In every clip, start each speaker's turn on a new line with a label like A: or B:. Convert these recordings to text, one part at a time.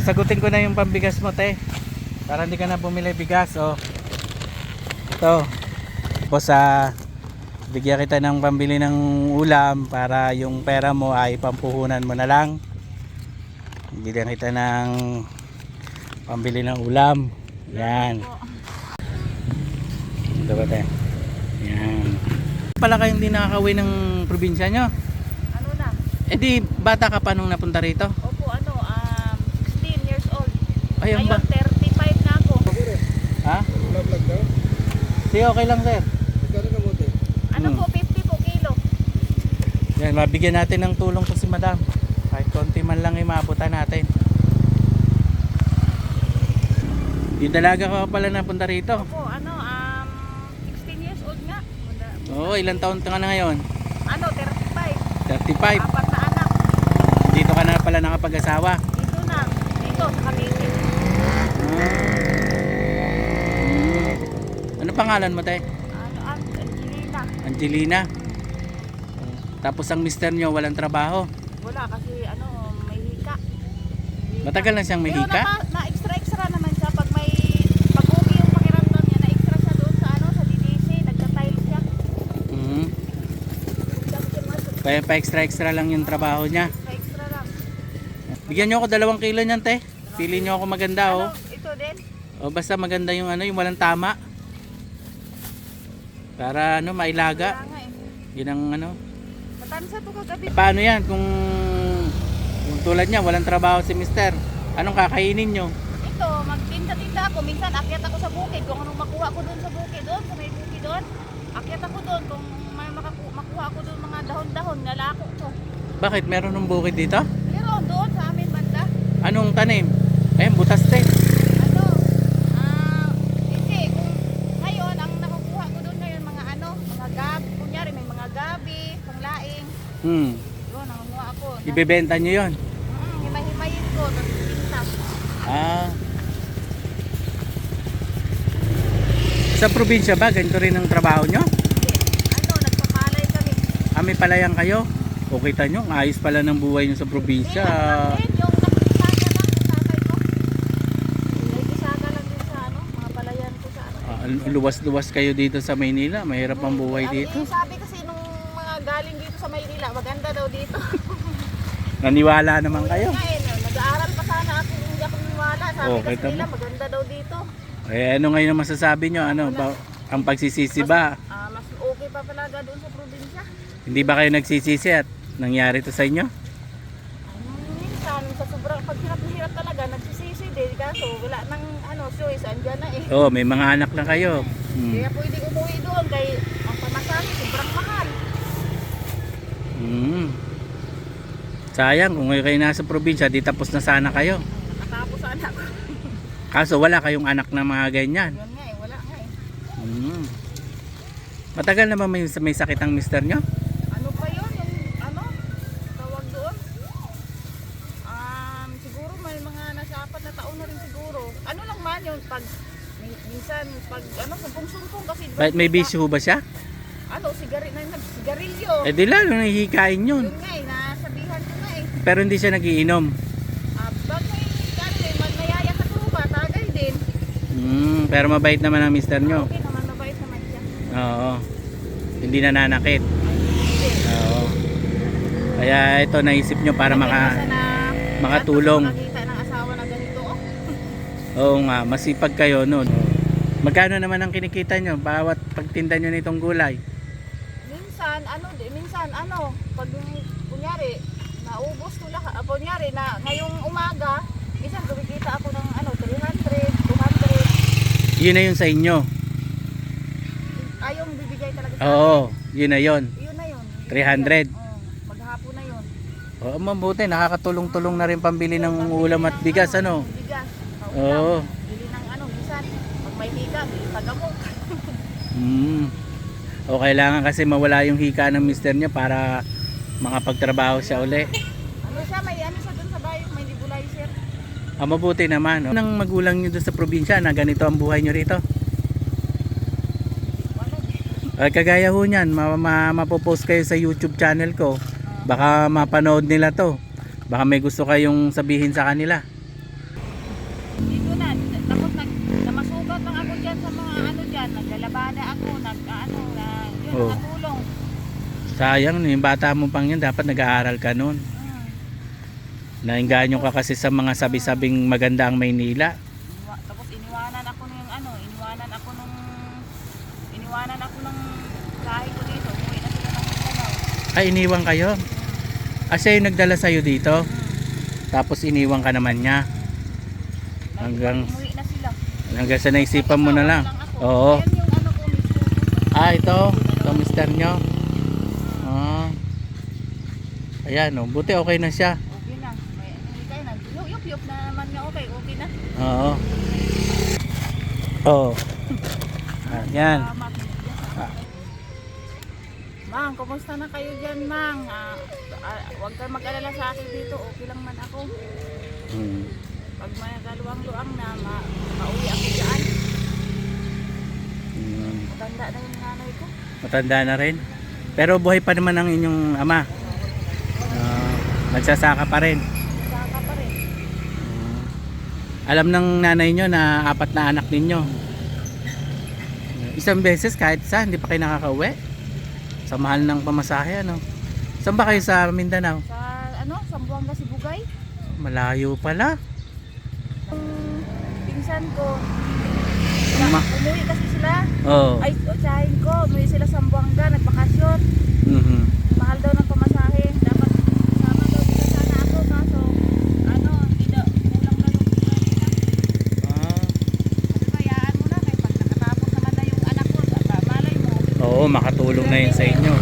A: Sagutin ko na yung pambigas mo, te. Para hindi ka na bumili bigas, oh. Ito. Tapos, ah, bigyan kita ng pambili ng ulam para yung pera mo ay pampuhunan mo na lang. Bigyan kita ng pambili ng ulam. Yan. Ito ba, te? Yan. Pala kayong hindi nakakauwi ng probinsya nyo?
B: Ano na?
A: Eh di, bata ka pa nung napunta rito?
B: Opo, ano, um, 16 years old.
A: Ayun ba?
B: Ngayon, 35 na ako.
A: Ha?
C: Vlog daw?
A: Sige, okay lang sir.
C: Magkano kamote?
B: Ano
A: Hmm.
B: po, 50 po kilo.
A: Yan, mabigyan natin ng tulong to si madam. Kahit konti man lang yung maabutan natin. Yung dalaga ka pala napunta rito.
B: Opo, ano, um, 16 years old nga.
A: Oo, ilang taon ka na ngayon?
B: Ano, 35.
A: 35.
B: Apat na anak.
A: Dito ka na pala nakapag-asawa.
B: Dito na. Dito, sa Cavite.
A: Ano pangalan mo, te?
B: Ano, ang Angelina.
A: Angelina. Tapos ang mister nyo, walang trabaho.
B: Wala kasi, ano, may hika.
A: Matagal na siyang may
B: Pero
A: hika?
B: naka- na-extra-extra naman siya pag may, pag okay yung pakiramdam niya, na-extra siya doon sa, ano, sa DDC. Nagka-tile siya.
A: Mhm.
B: Nagka-tile
A: Kaya pa extra-extra lang yung trabaho niya.
B: Extra lang.
A: Bigyan nyo ako dalawang kilo niyan, te. Pili nyo ako maganda, oh.
B: Ano, ito din.
A: O basta maganda yung ano, yung walang tama. Para ano, mailaga.
B: Kaya nga eh.
A: Yun ang ano.
B: Matansa to kagabi.
A: Paano yan kung, kung tulad niya, walang trabaho si mister? Anong kakainin nyo?
B: Ito, magtinda-tinda ako. Minsan akyat ako sa bukid. Kung anong makuha ko doon sa bukid doon, sa may bukid doon. Akyat ako doon. Kung may makaku- makuha ako doon mga dahon-dahon, nalako ko.
A: Bakit? Meron ng bukid dito?
B: Pero doon sa amin banda,
A: Anong tanim? Ayun, butas te.
B: ano, ah, hindi. Kung ngayon, ang nakukuha ko doon ngayon, mga ano, mga gabi. Kunyari, may mga gabi, panglaing.
A: Hmm.
B: Doon, nangunguha ako.
A: Ibebenta nyo yon.
B: Mm, himay-himayin ko, tapos pinta.
A: Ah. Sa probinsya ba, ganito rin ang trabaho nyo?
B: Hindi. Ano, nagpapalay kami.
A: Ah, may palayang kayo? O kita nyo, ang ayos pala ng buhay nyo sa probinsya.
B: Hindi, yung nakikisaga lang yung tatay ko. Nakikisaga lang din sa ano, mga palayan ko sa ano.
A: Ah, luwas-luwas kayo dito sa Maynila. Mahirap ang buhay dito.
B: sabi kasi nung mga galing dito sa Maynila, maganda daw dito.
A: Naniwala naman kayo.
B: Nga eh, nag-aaral pa sana ako, hindi ako naniwala. Sabi
A: Oh,
B: kasi nila, maganda daw dito.
A: Eh, ano ngayon ang masasabi nyo? Ano, ba, ang pagsisisi ba?
B: Ah, mas okay pa palaga doon sa probinsya.
A: Hindi ba kayo nagsisisi at nangyari to sa inyo?
B: Ano, minsan, sa sobrang pag hirap na hirap talaga, nagsisisi din. Kaso wala nang ano, choice, andyan na eh.
A: Oh, may mga anak na kayo. Hmm.
B: Kaya pwede umuwi doon kay ang pamasahe sobrang mahal.
A: Hmm. Sayang, kung kayo kayo nasa probinsya, di tapos na sana kayo.
B: Nakatapos sana ako.
A: Kaso wala kayong anak na mga ganyan.
B: Yun nga eh, wala nga eh.
A: Hmm. Matagal na ba may, may sakit ang mister nyo?
B: Ano pa yun? Yung ano? Tawag doon? Um, siguro may mga nasa apat na taon na rin siguro. Ano lang man yung pag min- minsan pag ano sumpong-sumpong kasi
A: Bakit may bisyo ba siya?
B: Ano, sigari na sigarilyo.
A: Eh di lalo nahihikain yun.
B: Yun nga eh, nasabihan ko na eh.
A: Pero hindi siya nagiinom.
B: Ah, pag may ano eh, mag mayaya sa tuba, tagay din.
A: Hmm. Pero mabait naman ang mister nyo.
B: Okay naman, mabait naman siya.
A: Oo. Hindi nananakit.
B: Ay, hindi.
A: Oo. Kaya ito naisip nyo para maka...
B: Kaya sana
A: makatulong.
B: Makita ng asawa na ganito. Oh.
A: Oo nga, masipag kayo noon. Magkano naman ang kinikita nyo bawat pagtinda nyo nitong gulay?
B: Minsan, ano, di- minsan, ano, pag kunyari, naubos ko lahat, ah, kunyari, na ngayong umaga, minsan kumikita ako ng ano, 300, 200,
A: Yun na yun sa inyo.
B: ayong bibigay talaga sa
A: Oo, yun na yun.
B: akin. Yun na yun.
A: 300.
B: Oo, maghapon na yun.
A: Oo, mabuti. Nakakatulong-tulong na rin pambili ng ulam at bigas, ano?
B: Bigas.
A: Oo.
B: Bili ng ano, minsan, pag may hika, bili tagamok.
A: Hmm. o kailangan kasi mawala yung hika ng mister niya para makapagtrabaho siya uli.
B: Ano siya may ano siya dun sa bayo may nebulizer
A: ah, mabuti naman no? nang magulang niyo dun sa probinsya na ganito ang buhay niyo rito. Ay, kagaya ho niyan ma ma mapopost kayo sa youtube channel ko. Baka mapanood nila to. Baka may gusto kayong sabihin sa kanila.
B: Dito na tapos nag namasugat lang ako dyan sa mga ano dyan. Naglalabada
A: ako
B: nag Oh.
A: Sayang, yung bata mo pang yun, dapat nag-aaral ka nun.
B: Mm.
A: Nainganyo ka kasi sa mga sabi-sabing maganda ang Maynila.
B: Iniwa- tapos iniwanan ako ng ano, iniwanan ako nung iniwanan ako ng lahi ko dito. Umuwi na sila ng Mindanao.
A: Ay, iniwan kayo? Ah, siya yung nagdala sa'yo dito?
B: Mm.
A: Tapos iniwan ka naman niya? Hanggang-
B: Umuwi na sila.
A: Hanggang sa naisipan mo na lang?
B: ako.
A: Oo.
B: Ayan yung ano ko.
A: Ah, ito? Ito, mister nyo? Ah. Ayan, oh. buti okay na siya.
B: Okay na. May. Yup, yup na naman nga okay. Okay na.
A: Oo. Oo. Ayan. Ah.
B: Mang, kumusta na kayo dyan, Mang? Ah, ah, huwag kang mag-alala sa akin dito. Okay lang man ako.
A: Hmm.
B: Pag may kaluwang-luang na, ma mauwi ako dyan.
A: Hmm.
B: Matanda na yung nanay ko.
A: Matanda na rin. Pero buhay pa naman ang inyong ama. Ah, nagsasaka pa rin.
B: Saka pa rin.
A: Hmm. Alam ng nanay nyo na apat na anak ninyo. Isang beses kahit isa, hindi pa kayo nakakauwi. Sa mahal ng pamasahe, ano? Saan ba kayo sa Mindanao?
B: Sa ano, Sambuanga Sibugay.
A: Malayo pala.
B: Yung pinsan ko,
A: Ma-
B: umuwi kasi sila.
A: Oo.
B: Ay, tsahin ko, umuwi sila sa Sambuanga, nagbakasyon.
A: Mhm.
B: Mahal daw ng pamasahe. Dapat sama daw nila sana ako. Kaso, ano, hindi daw, kulang na yung pera.
A: Ah.
B: Sabi ko, hayaan mo na. Kaya pag nakatapos naman na yung anak ko, malay mo,
A: Oo, makatulong na yun sa inyo.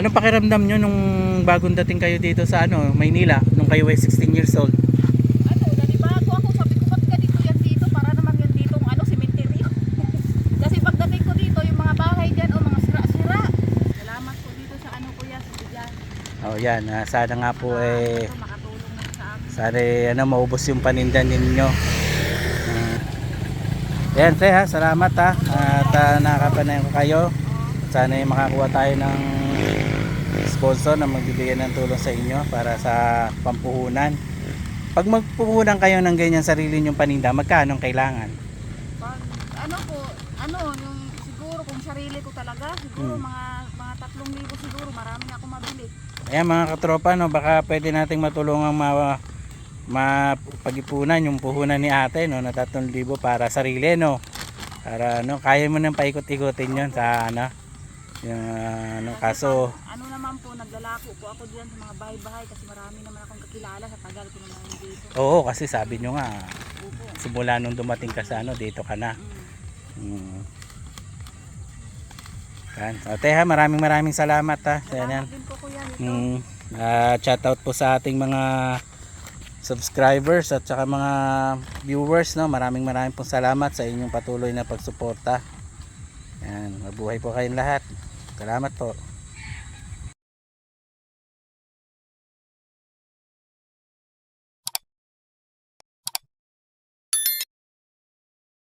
A: Anong pakiramdam nyo nung bagong dating kayo dito sa ano, Maynila, nung kayo ay 16 years old?
B: Ano, nanibago ako. Sabi ko, ba't ganito yan dito? Para naman yan dito, ano, cemetery. Kasi pagdating ko dito, yung mga bahay dyan, o mga sira-sira. Salamat po dito sa ano kuya, sa bigyan.
A: Oh, yan. ah, sana nga po eh,
B: Ito, makatulong na sa amin.
A: sana eh, ano, maubos yung paninda ninyo. Ah. yan, te ha, salamat ha. At uh, nakakapanayan ko kayo. Sana eh, makakuha tayo ng sponsor na magbibigay ng tulong sa inyo para sa pampuhunan. Pag magpuhunan kayo ng ganyan sarili nyong paninda, magkano ang kailangan?
B: Pag, ano po, ano, yung siguro kung sarili ko talaga, siguro
A: Hmm.
B: mga mga tatlong libo siguro, marami na ako mabili.
A: Ayan mga katropa, no, baka pwede nating matulungan ma mapag-ipunan yung puhunan ni ate no, na 3,000 para sarili no. Para ano, kaya mo nang paikot-ikotin yon sa ano. Yung ah, ano, kaso
B: Pag, ano naman po, naglalako po ako diyan sa mga bahay-bahay kasi marami naman akong kakilala sa tagal ko naman dito.
A: oo kasi sabi nyo nga
B: Opo.
A: simula nung dumating ka sa ano dito ka na.
B: Mm.
A: Mm. Yan. O, teha, maraming maraming salamat ha. Yan, yan.
B: Salamat din po kuya dito.
A: Mm, ah, shout out po sa ating mga subscribers at saka mga viewers no. Maraming maraming pong salamat sa inyong patuloy na pagsuporta. Yan, mabuhay po kayong lahat. Salamat po.